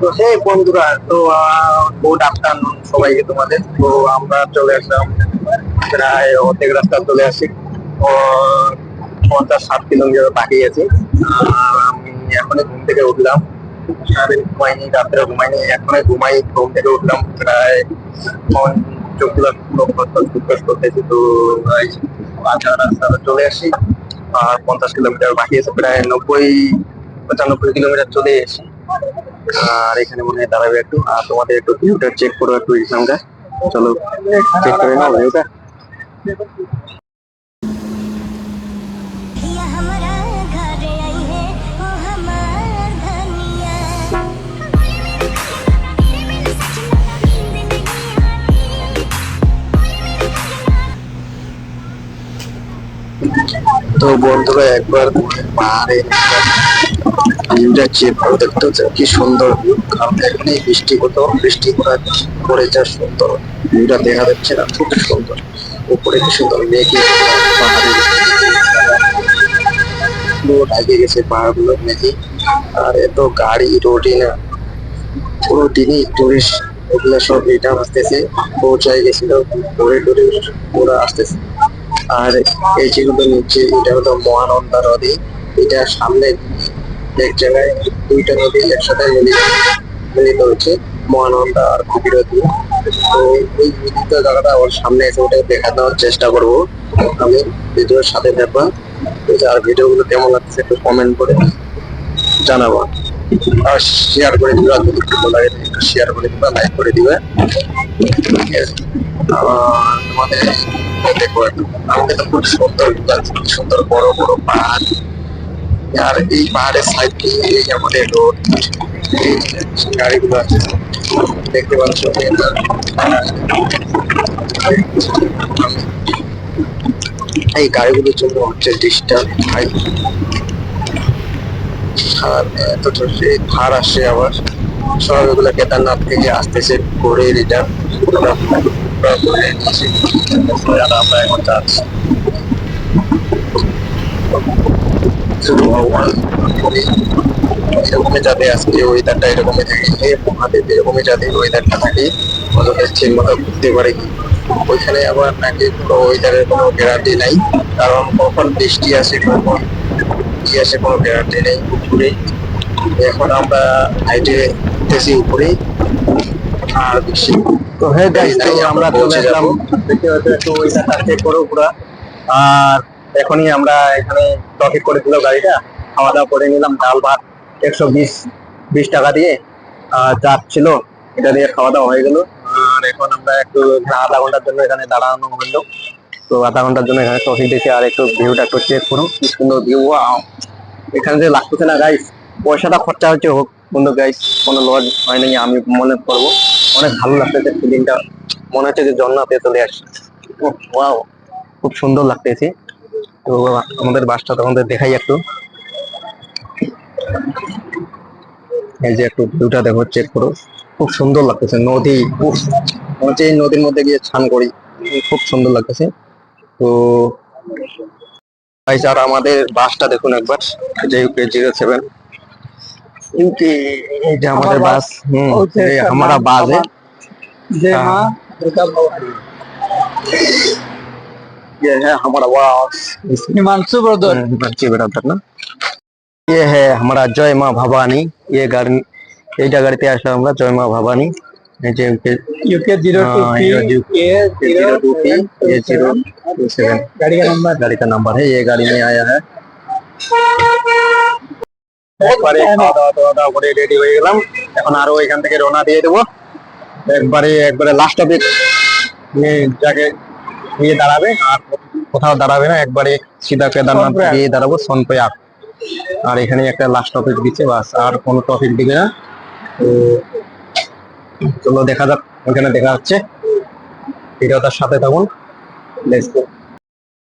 তো সেই বন্ধুরা, তো গুড আফটারনুন সবাইকে তোমাদের। তো, আমরা চলে আসলাম প্রায় অর্ধেক রাস্তা চলে আসি। পঞ্চাশ ষাট কিলোমিটার বাকি আছে। আমি এখনই ঘুম থেকে উঠলাম। সারাদিন ঘুমাইনি, রাত্রে ঘুমাইনি, এখনই ঘুমাই। ঘুম থেকে উঠলাম প্রায় চোখগুলো খসখস করতেছি। তো আধা রাস্তা চলে আসি। আর পঞ্চাশ কিলোমিটার বাকি আছে, প্রায় নব্বই, পঁচানব্বই কিলোমিটার চলে এসেছি আর এখানে মনে হয় দাঁড়াবে একটু আর তোমাদের একটু ভিউটা চেক করো একটু এখানটা চলো চেক করে নাও ভিউটা। তো বন্ধুরা একবার পাহাড়ে ভিউটা চেক করে দেখতে হচ্ছে কি সুন্দর কারণ এখানে বৃষ্টি কোথাও বৃষ্টি পড়া- পড়ে যা সুন্দর। ভিউটা দেখা যাচ্ছে না, খুব সুন্দর। উপরে কি সুন্দর? মেঘে পাহাড়ে পুরো ঢাকে গেছে পাহাড়গুলো মেঘে। আর এত গাড়ি, রোডে না পুরো দিনই টুরিস্ট ওগুলো সব রিটার্ন আসতেছে, পৌঁছায় গেছিল। ঘুরে টুরে ওরা আসতেছে। আর এই যেগুলো নিচে, এটা হলো মহানন্দা নদী। এটা সামনে এক জায়গায় দুইটা নদী একসাথে মিলিত মিলিত হচ্ছে মহানন্দা আর ভগীরথী। তো ওই মিলিত জায়গাটা আমার সামনে এসে ওটা দেখানোর চেষ্টা করব। আমি ভিডিওর সাথে থাকবা। আর ভিডিওগুলো কেমন লাগছে একটু কমেন্ট করে জানাব। আর শেয়ার করে দিবা। যদি ভালো লাগে একটু শেয়ার করে দিবা লাইক করে দিবা। ঠিক আছে? তোমাদের দেখো একটু তো খুব সুন্দর লাগছে সুন্দর বড় বড় পাহাড়। আর এই পাহাড়ের সাইড দিয়ে এই আমাদের রোড গাড়িগুলো আছে। দেখতে পাচ্ছ এই গাড়িগুলোর জন্য হচ্ছে ডিস্টার্ব আবার। কেদারনাথ থেকে আসতেছে করে রিটার্ন উনি এরকমই যাতে আজকে ওয়েদারটা এরকমই থাকে মহাদেব এরকমই যাতে ওয়েদারটা থাকে পারে ওইখানে আবার নাকি কোনো ওয়েদারের কোনো গ্যারান্টি নাই কারণ কখন বৃষ্টি আসে কখন কি আসে কোনো গ্যারান্টি নেই উপরে এখন আমরা হাইটে উঠতেছি উপরে আর বেশি তো হ্যাঁ আমরা চলে হচ্ছে একটু করো পুরো আর এখনই আমরা এখানে টপিক করে দিল গাড়িটা। খাওয়া দাওয়া করে নিলাম, ডাল ভাত, একশো বিশ বিশ টাকা দিয়ে চাপ ছিল এটা দিয়ে খাওয়া দাওয়া হয়ে গেল। আর এখন আমরা একটু আধা ঘণ্টার জন্য এখানে দাঁড়ানো হলো। তো আধা ঘণ্টার জন্য এখানে টপিক দেখে আর একটু ভিউটা একটু চেক করুন। কি সুন্দর ভিউ এখানে যে লাগতেছে না গাইস পয়সাটা খরচা হচ্ছে হোক কিন্তু গাইস কোনো লজ হয় নাই আমি মনে করব। অনেক ভালো লাগতেছে ফিলিংটা মনে হচ্ছে যে জন্নাতে চলে আসছে। খুব সুন্দর লাগতেছে। তো আমাদের বাসটা তোমাদের দেখাই একটু। এই যে একটু ভিউটা দেখো চেক করো। খুব সুন্দর লাগতেছে। নদী হচ্ছে এই নদীর মধ্যে গিয়ে স্নান করি খুব সুন্দর লাগতেছে। তো আর আমাদের বাসটা দেখুন একবার যে ইউকে জিরো সেভেন ইউকে যে আমাদের বাস। হম আমরা বাস যে মা হ্যাঁ। দুর্গা माँ दुर्गा भवानी ये है हमारा बास हिमांशु ब्रदर बच्चे बेटा ना ये है हमारा जय माँ भवानी ये गाड़ी এইটা গাড়িতে আসলাম আমরা জয় মা ভবানী এই যে यूके जीरो टू हाँ, पी ये जो- A zero zero two P ये जीरो टू सेवन गाड़ी का नंबर गाड़ी का नंबर है ये गाड़ी में आया है একবারে খাওয়া দাওয়া টাওয়া দাওয়া করে রেডি হয়ে গেলাম এখন আরো এখান থেকে রওনা দিয়ে দেবো একবারে একবারে লাস্ট অফ যাকে নিয়ে দাঁড়াবে আর কোথাও দাঁড়াবে না। একবারে সিধা কেদারনাথ। গিয়ে দাঁড়াবো সনপ্রয়াগ আর এখানে একটা লাস্ট টপিক দিচ্ছে বাস। আর কোনো টপিক দিবে না। তো চলো দেখা যাক ওখানে দেখা হচ্ছে। ভিডিওটার সাথে থাকুন। Let's go